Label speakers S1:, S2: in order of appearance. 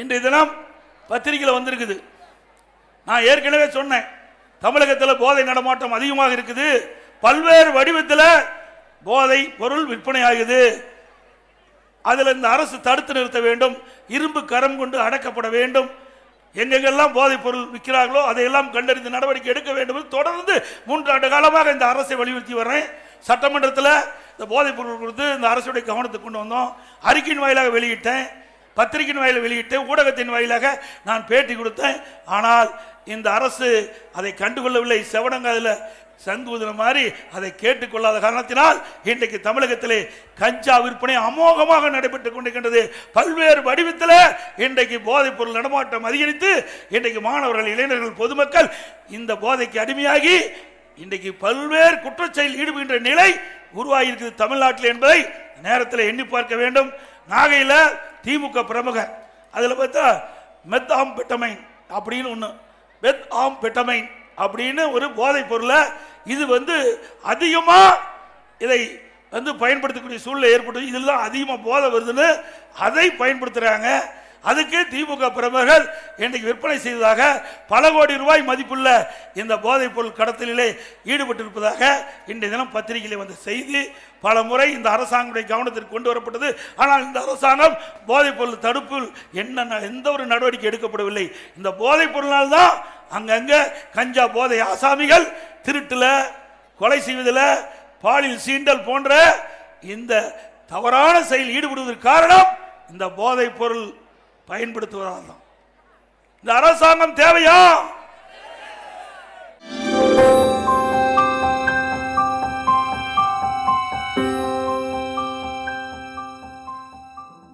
S1: இன்று தினம் பத்திரிகையில் வந்திருக்குது. நான் ஏற்கனவே சொன்னேன் தமிழகத்தில் போதை நடமாட்டம் அதிகமாக இருக்குது. பல்வேறு வடிவத்தில் போதை பொருள் விற்பனை ஆகுது. அதில் இந்த அரசு தடுத்து நிறுத்த வேண்டும் இரும்பு கரம் கொண்டு அடக்கப்பட வேண்டும். எங்கெங்கெல்லாம் போதைப் பொருள் விற்கிறார்களோ அதையெல்லாம் கண்டறிந்து நடவடிக்கை எடுக்க வேண்டும் தொடர்ந்து மூன்றாண்டு காலமாக இந்த அரசை வலியுறுத்தி வர்றேன். சட்டமன்றத்தில் இந்த போதைப் பொருள் கொடுத்து இந்த அரசுடைய கவனத்துக்கு கொண்டு வந்தோம். அறிக்கையின் வாயிலாக வெளியிட்டேன். பத்திரிகையின் வாயில் வெளியிட்டு ஊடகத்தின் வாயிலாக நான் பேட்டி கொடுத்தேன். ஆனால் இந்த அரசு அதை கண்டுகொள்ளவில்லை. செவனங்க அதில் ஊதுன மாதிரி அதை கேட்டுக்கொள்ளாத காரணத்தினால் இன்றைக்கு தமிழகத்திலே கஞ்சா விற்பனை அமோகமாக நடைபெற்றுக் கொண்டிருக்கின்றது. பல்வேறு வடிவத்தில் இன்றைக்கு போதைப் பொருள் நடமாட்டம் அதிகரித்து இன்றைக்கு மாணவர்கள் இளைஞர்கள் பொதுமக்கள் இந்த போதைக்கு அடிமையாகி இன்றைக்கு பல்வேறு குற்றச்செயல் ஈடுபடுகின்ற நிலை உருவாகியிருக்கிறது தமிழ்நாட்டில் என்பதை நேரத்தில் எண்ணி பார்க்க வேண்டும். நாகையில் திமுக பிரமுகர் அதில் பார்த்தா மெத்தாம்பெட்டமைன் அப்படின்னு ஒன்று மெத் ஆம்பெட்டமைன் அப்படின்னு ஒரு போதைப் பொருளை இது வந்து அதிகமாக இதை வந்து பயன்படுத்தக்கூடிய சூழ்நிலை ஏற்பட்டு இதெல்லாம் அதிகமாக போதை வருதுன்னு அதை பயன்படுத்துகிறாங்க அதுக்கு திமுக பிரமுகர்கள் இன்றைக்கு விற்பனை செய்ததாக பல கோடி ரூபாய் மதிப்புள்ள இந்த போதைப் பொருள் கடத்தலிலே ஈடுபட்டிருப்பதாக இன்றைய தினம் பத்திரிகையில் வந்த செய்தி. பல முறை இந்த அரசாங்கத்துடைய கவனத்திற்கு கொண்டு வரப்பட்டது. ஆனால் இந்த அரசாங்கம் போதைப் பொருள் தடுப்பில் என்ன எந்த ஒரு நடவடிக்கை எடுக்கப்படவில்லை. இந்த போதைப் பொருளால் தான் அங்கங்கே கஞ்சா போதை ஆசாமிகள் திருட்டில் கொலை செய்வதில் பாலியல் சீண்டல் போன்ற இந்த தவறான செயல் ஈடுபடுவதற்கு காரணம் இந்த போதைப் பொருள் பயன்படுத்துவதால் தான். இந்த அரசாங்கம் தேவையா?